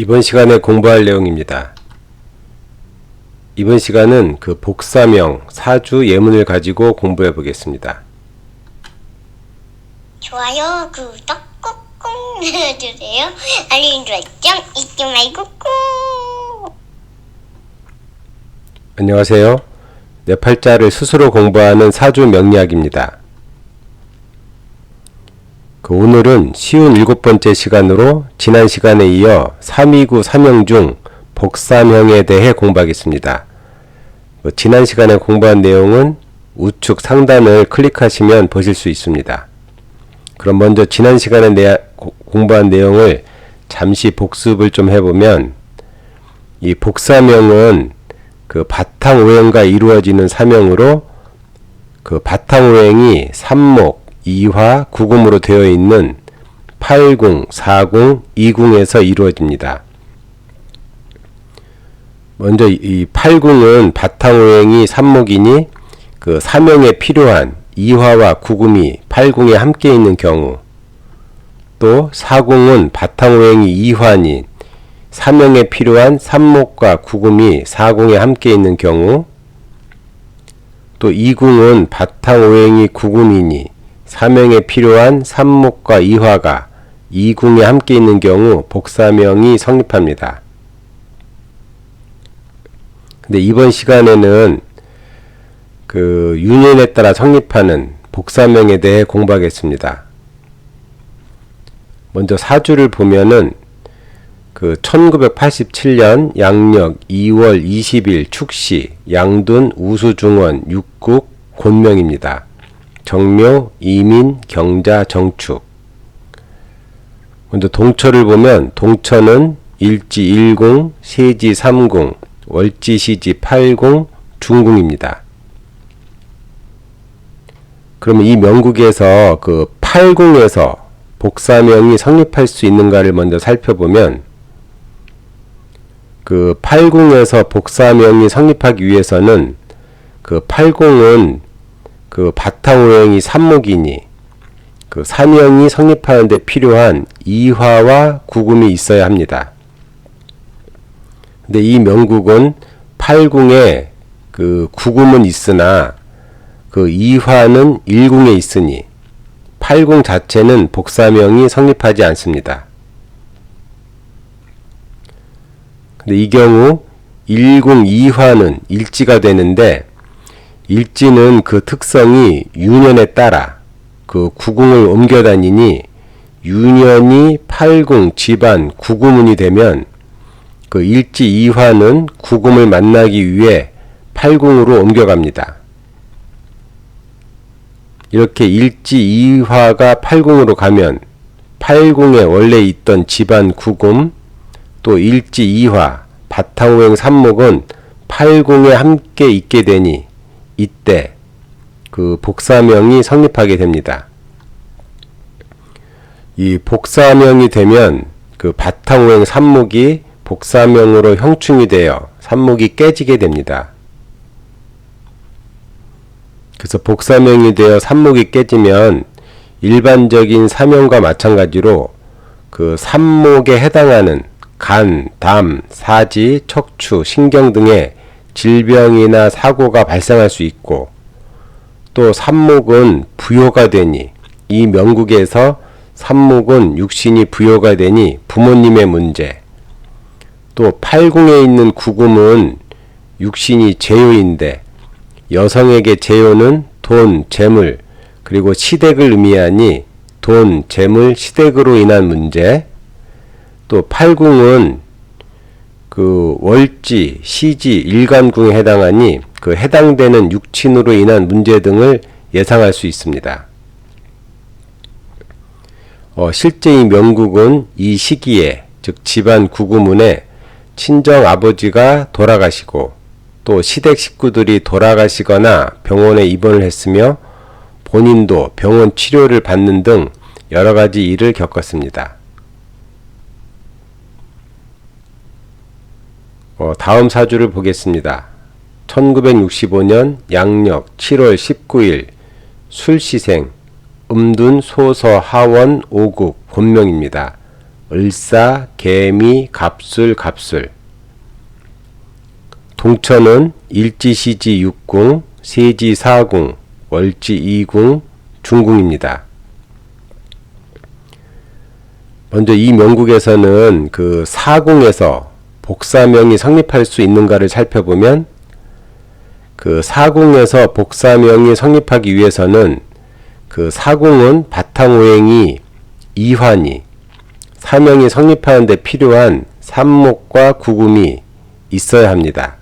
이번 시간에 공부할 내용입니다. 이번 시간은 그 복사명, 사주, 예문을 가지고 공부해 보겠습니다. 좋아요, 구독 꾹꾹 눌러주세요. 알림 설정 잊지 말고 꾹. 안녕하세요. 네 팔자를 스스로 공부하는 사주 명리학입니다. 그 오늘은 쉬운 일곱 번째 시간으로 지난 시간에 이어 329 3형 중 복사명에 대해 공부하겠습니다. 뭐 지난 시간에 공부한 내용은 우측 상단을 클릭하시면 보실 수 있습니다. 그럼 먼저 지난 시간에 내, 고- 공부한 내용을 잠시 복습을 좀 해보면 이 복사명은 그 바탕 오행과 이루어지는 사명으로 그 바탕 오행이 삼목, 이화, 구금으로 되어 있는 8궁, 4궁, 2궁에서 이루어집니다. 먼저 이 8궁은 바탕 오행이 삼목이니 그 사명에 필요한 이화와 구금이 8궁에 함께 있는 경우 또 4궁은 바탕 오행이 이화니 사명에 필요한 삼목과 구금이 사궁에 함께 있는 경우 또 이궁은 바탕 오행이 구금이니 사명에 필요한 삼목과 이화가 이궁에 함께 있는 경우 복사명이 성립합니다. 근데 이번 시간에는 그 유년에 따라 성립하는 복사명에 대해 공부하겠습니다. 먼저 사주를 보면은 그 1987년 양력 2월 20일 축시 양둔 우수중원 육국 곤명입니다. 정묘 이민 경자 정축 먼저 동처를 보면 동처는 일지 1궁 세지 3궁 월지 시지 8궁 중궁입니다. 그러면 이 명국에서 그 8궁에서 복사명이 성립할 수 있는가를 먼저 살펴보면 그 8궁에서 복사명이 성립하기 위해서는 그 8궁은 그 바탕오행이 삼목이니 그 사명이 성립하는 데 필요한 이화와 구금이 있어야 합니다. 근데 이 명국은 8궁에 그 구금은 있으나 그 이화는 1궁에 있으니 8궁 자체는 복사명이 성립하지 않습니다. 근데 이 경우 1궁 2화는 일지가 되는데 일지는 그 특성이 유년에 따라 그 구궁을 옮겨 다니니 유년이 8궁 집안 구구문이 되면 그 일지 2화는 구금을 만나기 위해 8궁으로 옮겨갑니다. 이렇게 일지 2화가 8궁으로 가면 8궁에 원래 있던 집안 구금 또 일지 2화 바탕오행 삼목은 8궁에 함께 있게 되니 이때 그 복사명이 성립하게 됩니다. 이 복사명이 되면 그 바탕오행 삼목이 복사명으로 형충이 되어 삼목이 깨지게 됩니다. 그래서 복사명이 되어 삼목이 깨지면 일반적인 사명과 마찬가지로 그 삼목에 해당하는 간, 담, 사지, 척추, 신경 등의 질병이나 사고가 발생할 수 있고 또 삼목은 부요가 되니 이 명국에서 삼목은 육신이 부요가 되니 부모님의 문제. 또 팔궁에 있는 구금은 육신이 재요인데 여성에게 재요는 돈, 재물 그리고 시댁을 의미하니 돈, 재물, 시댁으로 인한 문제. 또 팔궁은 그 월지, 시지, 일간궁에 해당하니 그 해당되는 육친으로 인한 문제 등을 예상할 수 있습니다. 어, 실제 이 명국은 이 시기에 즉 집안 구구문에 친정 아버지가 돌아가시고 또 시댁 식구들이 돌아가시거나 병원에 입원을 했으며 본인도 병원 치료를 받는 등 여러 가지 일을 겪었습니다. 어, 다음 사주를 보겠습니다. 1965년 양력 7월 19일 술시생 음둔 소서 하원 오국 본명입니다. 을사, 개미, 갑술, 갑술. 동천은 일지시지 육궁, 세지 사궁, 월지 이궁, 중궁입니다. 먼저 이 명국에서는 그 사궁에서 복사명이 성립할 수 있는가를 살펴보면 그 사궁에서 복사명이 성립하기 위해서는 그 사궁은 바탕오행이 이환이 사명이 성립하는데 필요한 삼목과 구금이 있어야 합니다.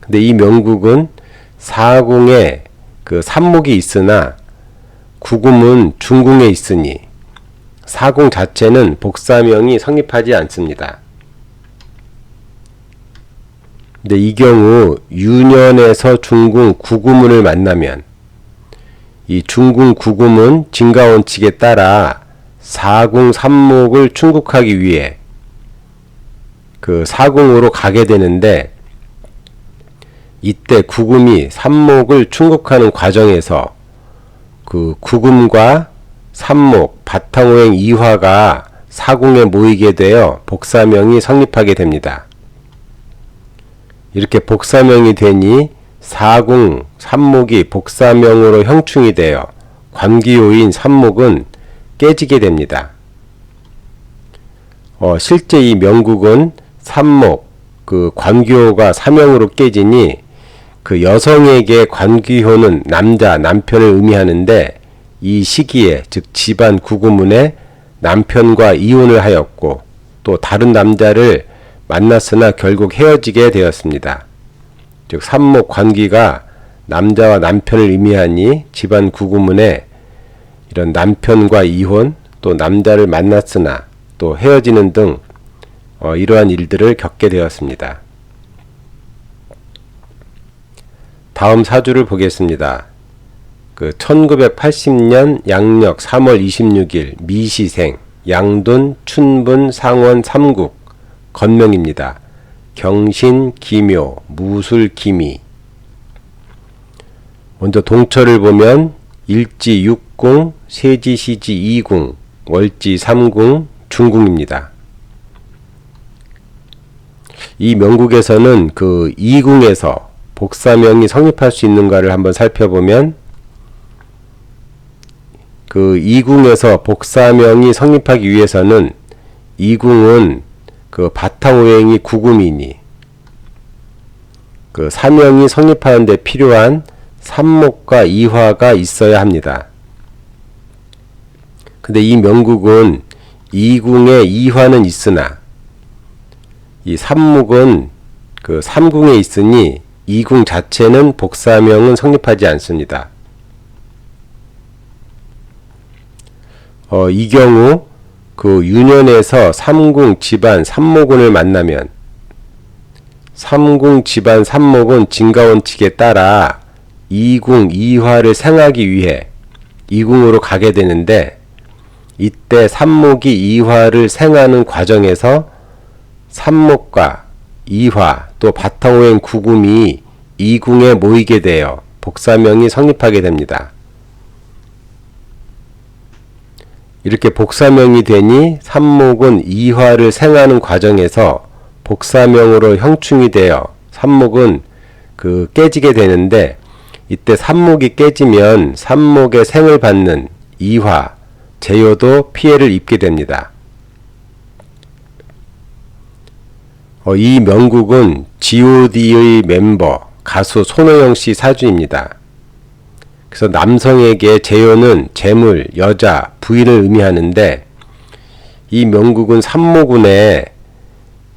근데 이 명국은 사궁에 그 삼목이 있으나 구금은 중궁에 있으니 사궁 자체는 복사명이 성립하지 않습니다. 근데 이 경우 유년에서 중궁 구구문을 만나면 이 중궁 구구문 진가원칙에 따라 사궁 삼목을 충국하기 위해 그 사궁으로 가게 되는데 이때 구금이 삼목을 충국하는 과정에서 그 구금과 삼목 바탕오행 이화가 사궁에 모이게 되어 복사명이 성립하게 됩니다. 이렇게 복사명이 되니 사궁 삼목이 복사명으로 형충이 되어 관기요인 삼목은 깨지게 됩니다. 어, 실제 이 명국은 삼목 그 관기호가 사명으로 깨지니 그 여성에게 관기호는 남자 남편을 의미하는데 이 시기에 즉 집안 구구문에 남편과 이혼을 하였고 또 다른 남자를 만났으나 결국 헤어지게 되었습니다. 즉 삼목 관기가 남자와 남편을 의미하니 집안 구구문에 이런 남편과 이혼 또 남자를 만났으나 또 헤어지는 등 어, 이러한 일들을 겪게 되었습니다. 다음 사주를 보겠습니다. 그 1980년 양력 3월 26일 미시생 양돈 춘분 상원 삼국 건명입니다. 경신 기묘 무술 기미 먼저 동처를 보면 일지 육궁 세지 시지 이궁 월지 삼궁 중궁입니다. 이 명국에서는 그 이궁에서 복사명이 성립할 수 있는가를 한번 살펴보면 그 이궁에서 복사명이 성립하기 위해서는 이궁은 그 바탕오행이 구금이니 그 사명이 성립하는 데 필요한 삼목과 이화가 있어야 합니다. 근데 이 명국은 이궁에 이화는 있으나 이 삼목은 그 삼궁에 있으니 이궁 자체는 복사명은 성립하지 않습니다. 어, 이 경우 그 유년에서 삼궁 집안 삼목원을 만나면 삼궁 집안 삼목은 진가 원칙에 따라 이궁 이화를 생하기 위해 이궁으로 가게 되는데 이때 삼목이 이화를 생하는 과정에서 삼목과 이화 또 바탕오행 구금이 이궁에 모이게 되어 복사명이 성립하게 됩니다. 이렇게 복사명이 되니 삼목은 이화를 생하는 과정에서 복사명으로 형충이 되어 삼목은 그 깨지게 되는데 이때 삼목이 깨지면 삼목의 생을 받는 이화, 제요도 피해를 입게 됩니다. 어, 이 명국은 G.O.D의 멤버 가수 손호영 씨 사주입니다. 그래서 남성에게 제요는 재물, 여자, 부인을 의미하는데 이 명국은 삼모군에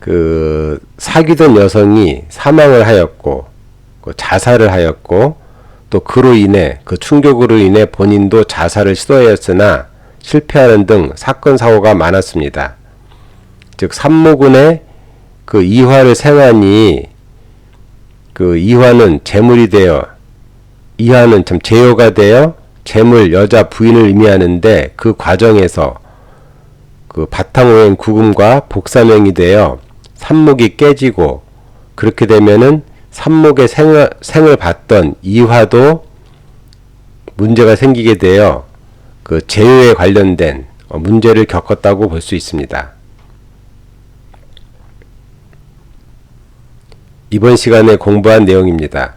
그 사귀던 여성이 사망을 하였고 그 자살을 하였고 또 그로 인해 그 충격으로 인해 본인도 자살을 시도하였으나 실패하는 등 사건 사고가 많았습니다. 즉 삼모군의 그 이화를 생하니 그 이화는 재물이 되어 이하는 참 제요가 되어 재물 여자 부인을 의미하는데 그 과정에서 그 바탕오행 구금과 복사명이 되어 삼목이 깨지고 그렇게 되면은 삼목의 생을, 생을 받던 이화도 문제가 생기게 되어 그 제요에 관련된 어, 문제를 겪었다고 볼 수 있습니다. 이번 시간에 공부한 내용입니다.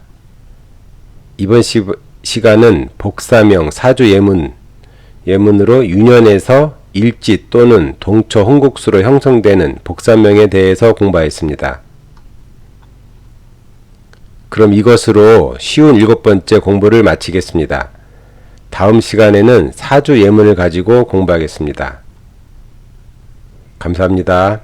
이번 시, 시간은 복사명 사주 예문 예문으로 유년에서 일지 또는 동처 홍국수로 형성되는 복사명에 대해서 공부하였습니다. 그럼 이것으로 쉬운 일곱 번째 공부를 마치겠습니다. 다음 시간에는 사주 예문을 가지고 공부하겠습니다. 감사합니다.